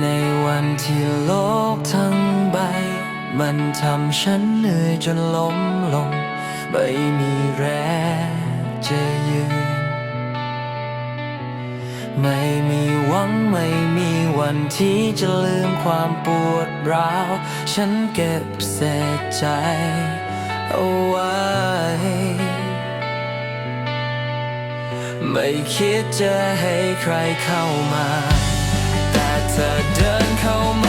ในวันที่โลกทั้งใบ มันทำฉันเหนื่อยจนล้มลง ไม่มีแรงจะยืน ไม่มีหวังไม่มีวันที่จะลืมความปวดร้าว ฉันเก็บเสียใจเอาไว้ ไม่คิดจะให้ใครเข้ามา I done come.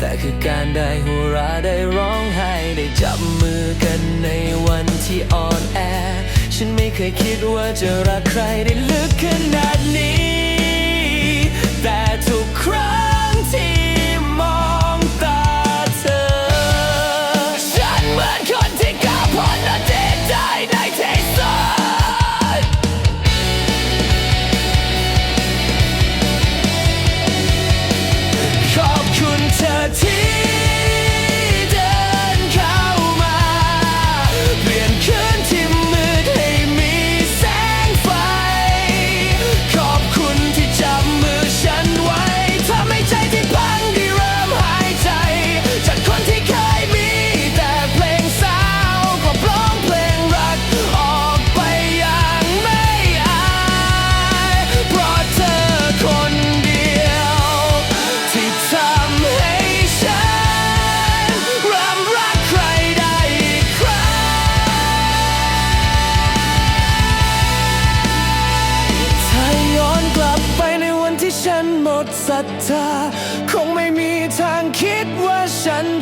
แต่คือการได้หัวราได้ร้องไห้ได้จับมือกันในวันที่อ่อนแอ ฉันไม่เคยคิดว่าจะรักใครได้ลึกขนาดนี้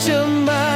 your mind.